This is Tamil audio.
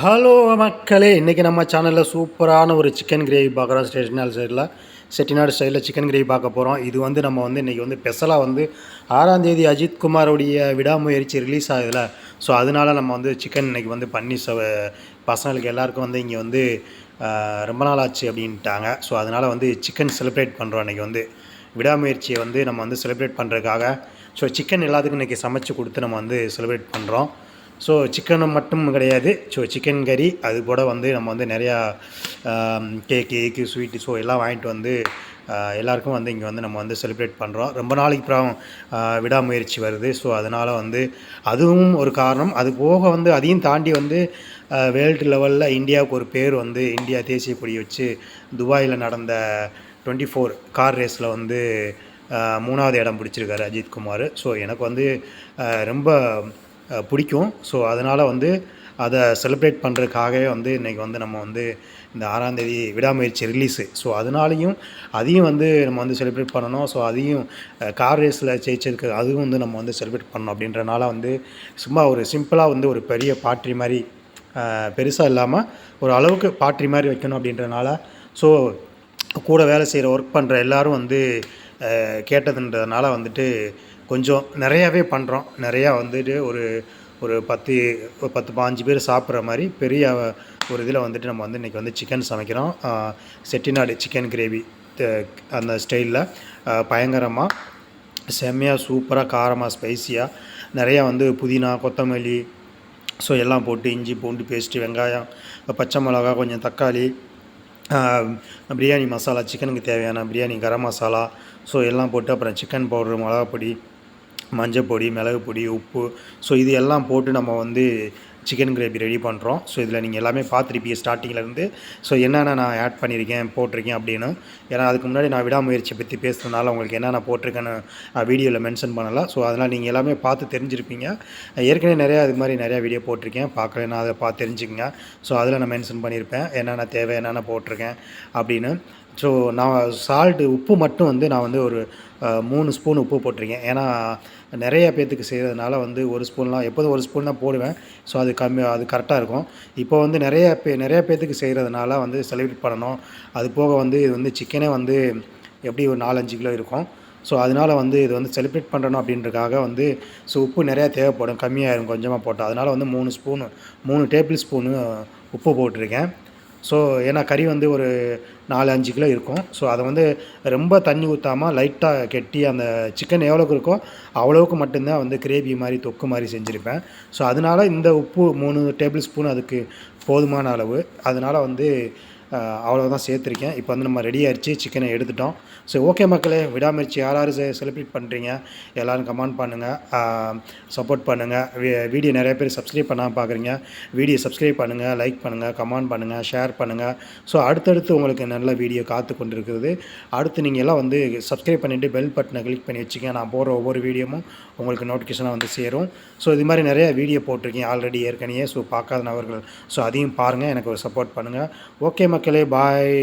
ஹலோ மக்களே இன்றைக்கி நம்ம சேனலில் சூப்பரான ஒரு சிக்கன் கிரேவி பார்க்குறோம். ஸ்டேஷனல் சைடில் செட்டிநாடு ஸ்டைலில் சிக்கன் கிரேவி பார்க்க போகிறோம் இது வந்து நம்ம வந்து இன்றைக்கி வந்து ஸ்பெஷலாக வந்து ஆறாம் தேதி அஜித் குமாரோடைய விடாமுயற்சி ரிலீஸ் ஆகுதுல. ஸோ அதனால நம்ம வந்து சிக்கன் இன்றைக்கி வந்து பண்ணி ச பசங்களுக்கு எல்லாருக்கும் வந்து இங்கே வந்து ரொம்ப நாள் ஆச்சு அப்படின்ட்டாங்க. ஸோ அதனால் வந்து சிக்கன் செலிப்ரேட் பண்ணுறோம் இன்றைக்கி வந்து. விடாமுயற்சியை வந்து நம்ம வந்து செலிப்ரேட் பண்ணுறதுக்காக ஸோ சிக்கன் எல்லாத்துக்கும் இன்றைக்கி சமைச்சு கொடுத்து நம்ம வந்து செலிப்ரேட் பண்ணுறோம் ஸோ சிக்கன் மட்டும் கிடையாது. ஸோ சிக்கன் கறி அது கூட வந்து நம்ம வந்து நிறையா கேக்கு கேக்கு ஸ்வீட்டு ஸோ எல்லாம் வாங்கிட்டு வந்து எல்லாருக்கும் வந்து இங்கே வந்து நம்ம வந்து செலிப்ரேட் பண்ணுறோம் ரொம்ப நாளைக்கு அப்புறம் விடாமுயற்சி வருது. ஸோ அதனால் வந்து அதுவும் ஒரு காரணம். அது போக வந்து அதையும் தாண்டி வந்து வேர்ல்டு லெவலில் இந்தியாவுக்கு ஒரு பேர் வந்து இந்தியா தேசிய கொடி வச்சு துபாயில் நடந்த டுவெண்ட்டி ஃபோர் கார் ரேஸில் வந்து மூணாவது இடம் பிடிச்சிருக்காரு அஜித் குமார். ஸோ எனக்கு வந்து ரொம்ப பிடிக்கும். ஸோ அதனால் வந்து அதை செலிப்ரேட் பண்ணுறதுக்காகவே வந்து இன்றைக்கி வந்து நம்ம வந்து இந்த ஆறாந்தேதி விடாமுயற்சி ரிலீஸு ஸோ அதனாலையும் அதையும் வந்து நம்ம வந்து செலிப்ரேட் பண்ணணும். ஸோ அதையும் கார் ரேஸில் ஜெயிச்சதுக்கு அதுவும் வந்து நம்ம வந்து செலிப்ரேட் பண்ணணும் அப்படின்றனால வந்து சும்மா ஒரு சிம்பிளாக வந்து ஒரு பெரிய பாட்ரி மாதிரி பெருசாக இல்லாமல் ஒரு அளவுக்கு பாட்ரி மாதிரி வைக்கணும் அப்படின்றனால ஸோ கூட வேலை செய்கிற ஒர்க் பண்ணுற எல்லாரும் வந்து கேட்டதுன்றதுனால வந்துட்டு கொஞ்சம் நிறையாவே பண்ணுறோம் நிறையா வந்துட்டு ஒரு ஒரு பத்து ஒரு பத்து பாஞ்சு பேர் சாப்பிட்ற மாதிரி பெரிய ஒரு இதில் வந்துட்டு நம்ம வந்து இன்றைக்கி வந்து சிக்கன் சமைக்கிறோம். செட்டிநாடு சிக்கன் கிரேவி அந்த ஸ்டைலில் பயங்கரமாக செம்மையாக சூப்பராக காரமாக ஸ்பைசியாக நிறையா வந்து புதினா கொத்தமல்லி ஸோ எல்லாம் போட்டு இஞ்சி பூண்டு பேஸ்ட்டு வெங்காயம் பச்சை மிளகா கொஞ்சம் தக்காளி பிரியாணி மசாலா சிக்கனுக்கு தேவையான பிரியாணி கரம் மசாலா ஸோ எல்லாம் போட்டு அப்புறம் சிக்கன் பவுடர் மிளகாப்பொடி மஞ்சப்பொடி மிளகு பொடி உப்பு. ஸோ இது எல்லாம் போட்டு நம்ம வந்து சிக்கன் கிரேவி ரெடி பண்ணுறோம் ஸோ இதில் நீங்கள் எல்லாமே பார்த்துருப்பீங்க ஸ்டார்டிங்லேருந்து ஸோ என்னென்ன நான் ஆட் பண்ணியிருக்கேன் போட்டிருக்கேன் அப்படின்னு. ஏன்னா அதுக்கு முன்னாடி நான் விடாமுயற்சி பற்றி பேசுகிறதுனால உங்களுக்கு என்னென்ன போட்டிருக்கேன்னு வீடியோவில் மென்ஷன் பண்ணலாம் ஸோ அதெல்லாம் நீங்கள் எல்லாமே பார்த்து தெரிஞ்சிருப்பீங்க. ஏற்கனவே நிறையா இது மாதிரி நிறையா வீடியோ போட்டிருக்கேன். பார்க்கலன்னா அதை பார்த்து தெரிஞ்சுக்கங்க. ஸோ அதில் நான் மென்ஷன் பண்ணியிருப்பேன் என்னென்ன தேவை என்னென்ன போட்டிருக்கேன் அப்படின்னு. ஸோ நான் சால்ட்டு உப்பு மட்டும் வந்து நான் வந்து ஒரு மூணு ஸ்பூன் உப்பு போட்டிருக்கேன். ஏன்னா நிறைய பேர்த்துக்கு செய்கிறதுனால வந்து ஒரு ஸ்பூன்லாம் எப்போதும் ஒரு ஸ்பூன் தான் போடுவேன். ஸோ அது கம்மி அது கரெக்டாக இருக்கும். இப்போ வந்து நிறைய பே நிறைய பேர்த்துக்கு செய்கிறதுனால வந்து செலிப்ரேட் பண்ணணும். அது போக வந்து இது வந்து சிக்கனே வந்து எப்படி ஒரு நாலஞ்சு கிலோ இருக்கும். ஸோ அதனால் வந்து இது வந்து செலிப்ரேட் பண்ணணும் அப்படின்றக்காக வந்து ஸோ உப்பு நிறையா தேவைப்படும். கம்மியாயிரும் கொஞ்சமாக போட்டால் அதனால் வந்து மூணு ஸ்பூனு மூணு டேபிள் ஸ்பூனு உப்பு போட்டிருக்கேன். ஸோ ஏன்னா கறி வந்து ஒரு நாலு அஞ்சு கிலோ இருக்கும். ஸோ அதை வந்து ரொம்ப தண்ணி ஊற்றாமல் லைட்டாக கெட்டி அந்த சிக்கன் எவ்வளோக்கு இருக்கோ அவ்வளோவுக்கு மட்டும்தான் வந்து கிரேவி மாதிரி தொக்கு மாதிரி செஞ்சுருப்பேன். ஸோ அதனால் இந்த உப்பு மூணு டேபிள் ஸ்பூன் அதுக்கு போதுமான அளவு. அதனால் வந்து அவ்வளோதான் சேர்த்துருக்கேன். இப்போ வந்து நம்ம ரெடி ஆயிடுச்சு சிக்கனை எடுத்துட்டோம். ஸோ ஓகே மக்களே விடாமுயற்சி யார் யார் செலிப்ரேட் பண்ணுறீங்க எல்லோரும் கமெண்ட் பண்ணுங்கள் சப்போர்ட் பண்ணுங்கள் வீடியோ நிறைய பேர் சப்ஸ்கிரைப் பண்ணாமல் பார்க்குறீங்க வீடியோ சப்ஸ்கிரைப் பண்ணுங்கள் லைக் பண்ணுங்கள் கமெண்ட் பண்ணுங்கள் ஷேர் பண்ணுங்கள் ஸோ அடுத்தடுத்து உங்களுக்கு நல்ல வீடியோ காத்து கொண்டு இருக்கிறது அடுத்து நீங்கள் எல்லாம் வந்து சப்ஸ்கிரைப் பண்ணிவிட்டு பெல் பட்டனை கிளிக் பண்ணி வச்சுக்க நான் போடுற ஒவ்வொரு வீடியோவும் உங்களுக்கு நோட்டிஃபிகேஷனாக வந்து சேரும். ஸோ இது மாதிரி நிறைய வீடியோ போட்டிருக்கேன் ஆல்ரெடி ஏற்கனவே ஸோ பார்க்காத நபர்கள் ஸோ அதையும் பாருங்கள் எனக்கு ஒரு சப்போர்ட் பண்ணுங்கள் ஓகே மக்களே பாய்